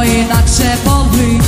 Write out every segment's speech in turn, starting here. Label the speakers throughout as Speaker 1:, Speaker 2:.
Speaker 1: бо інакше болить.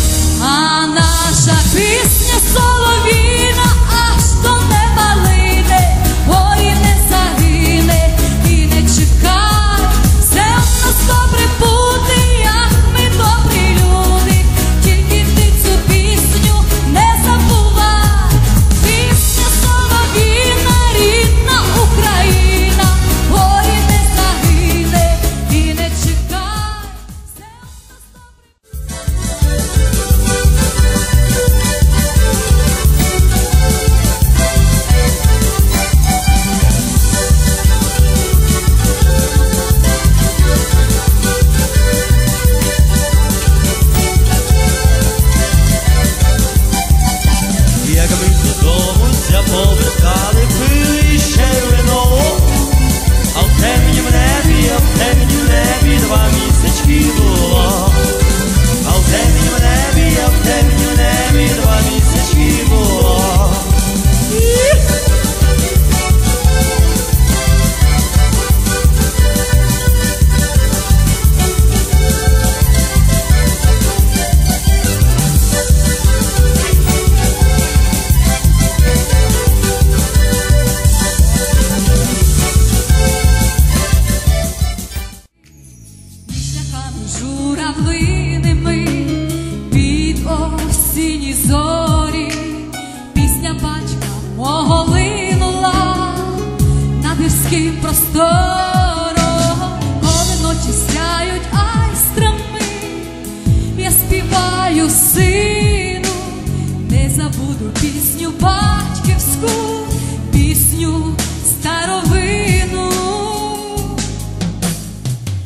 Speaker 1: пісню старовину,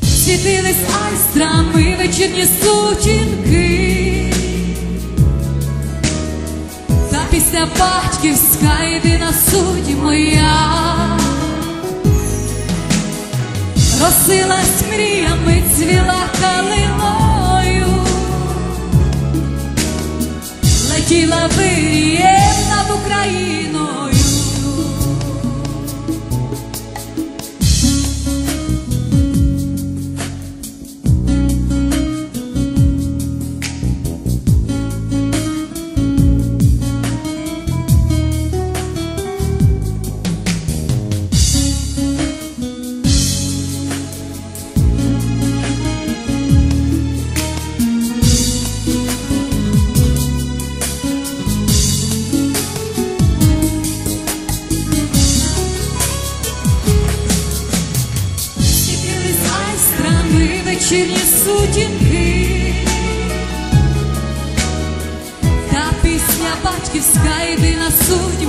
Speaker 1: світились айстрами вечірні сутінки, та після батьківська єдина суть моя, Росилась мріями, цвіла калиною, летіла вирієм над Україною. сутінки, та пісня батьківська йди на судь.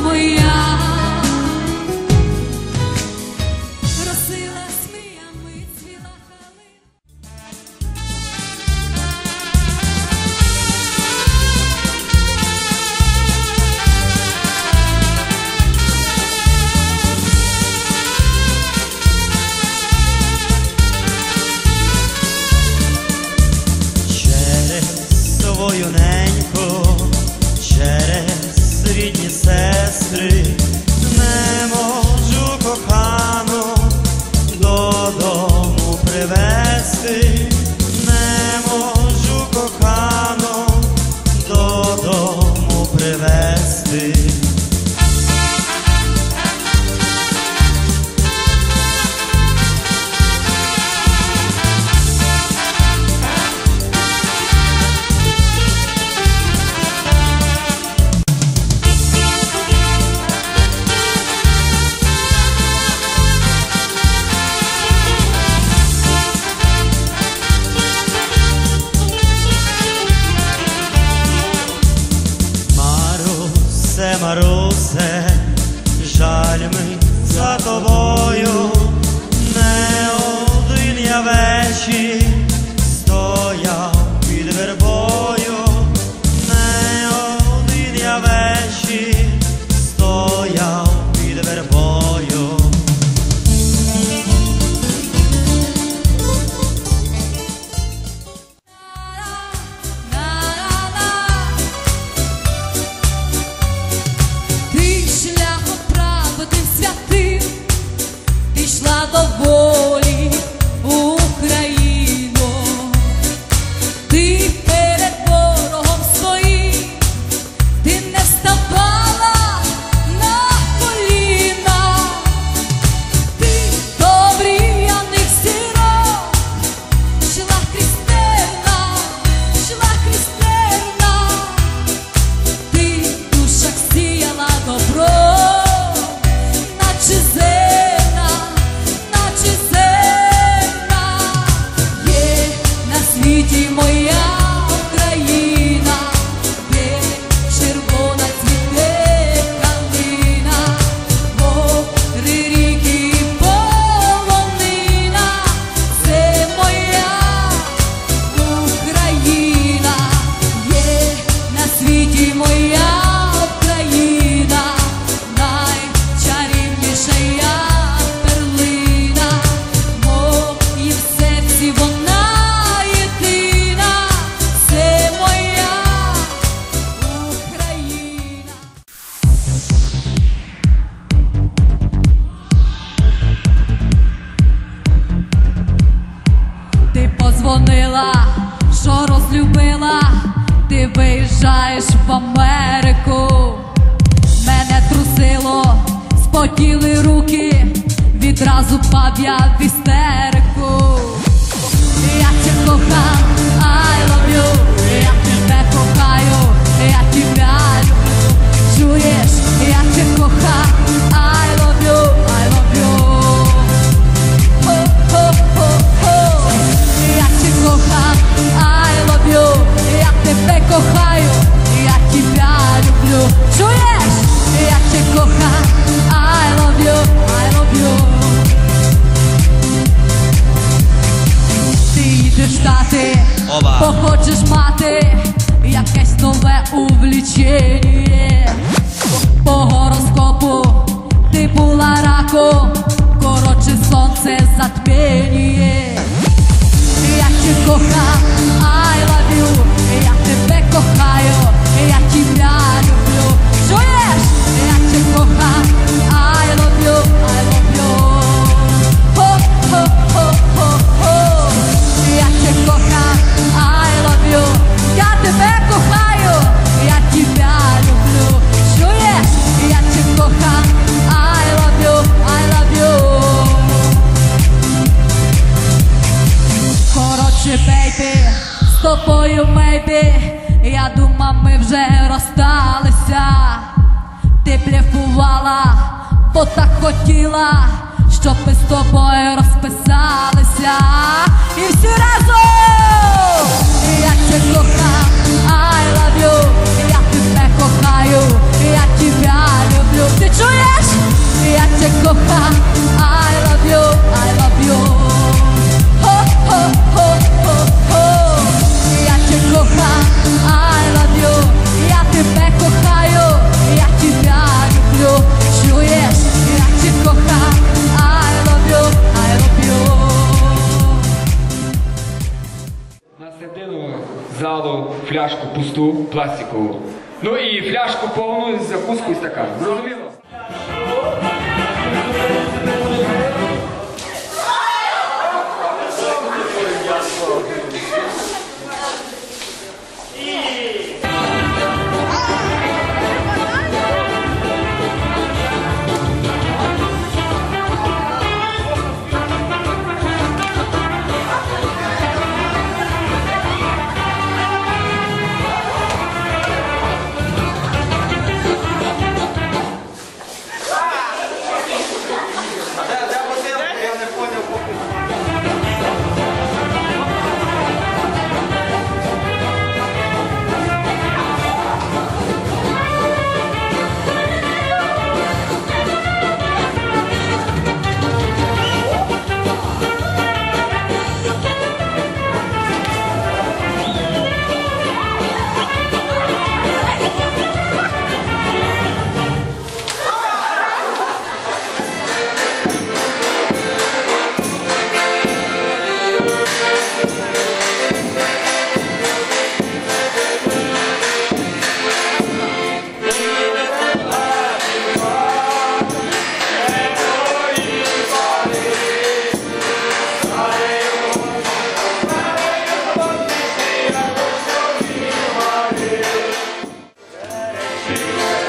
Speaker 1: Ти позвонила, що розлюбила, ти виїжджаєш в Америку. Мене трусило, спотіли руки, відразу пав я в істерику. Я тебе кохаю, I love you, я тебе кохаю, я тебе люблю. Чуєш, я тебе кохаю, Access at bay. Тобою, мейбі, я думав, ми вже розсталися. Ти блефувала, бо так хотіла, щоб ми з тобою розписалися. І всі разом! Я тебе кохаю, I love you, я тебе кохаю, я тебя люблю. Ти чуєш? Я тебе кохаю,
Speaker 2: фляжку пусту, пластикову. Ну і фляжку повну закуску і стакан. Зрозуміло?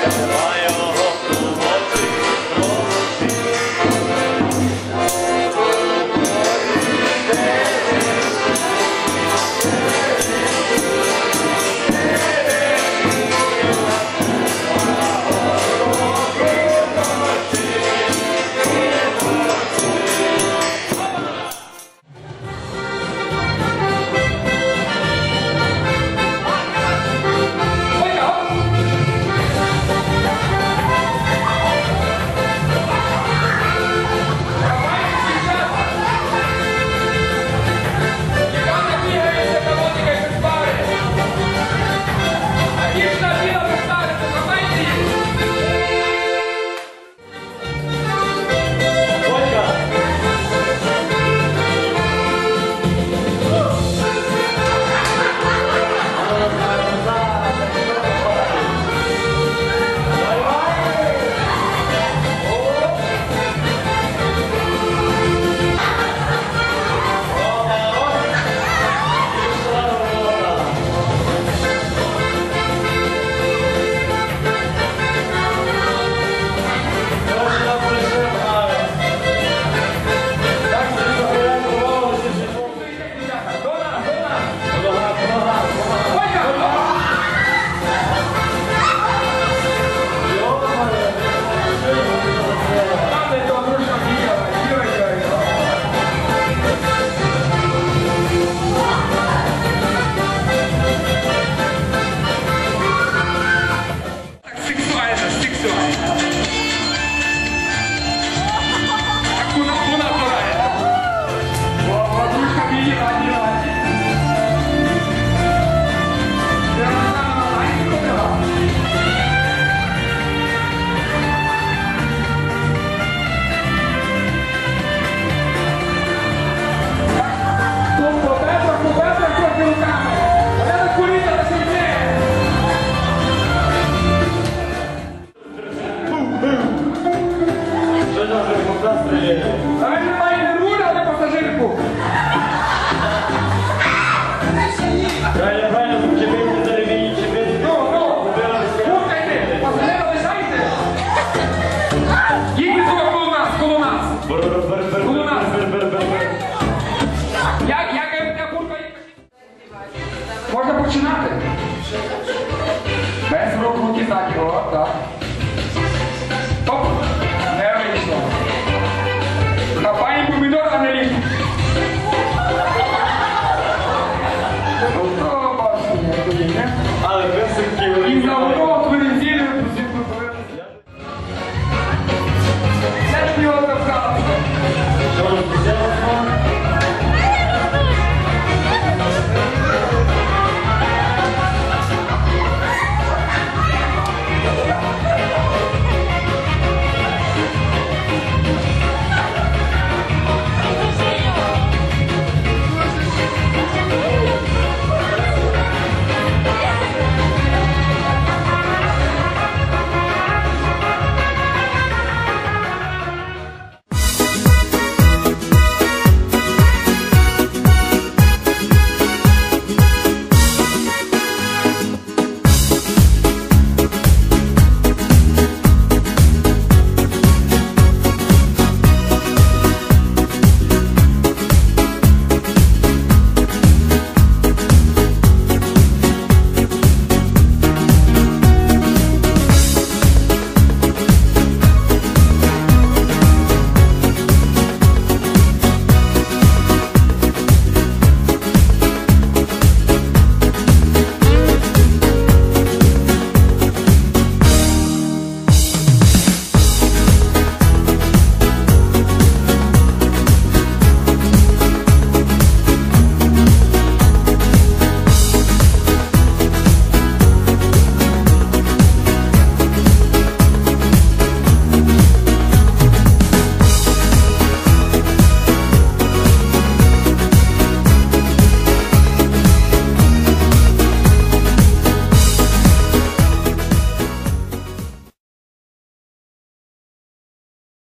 Speaker 2: Bye.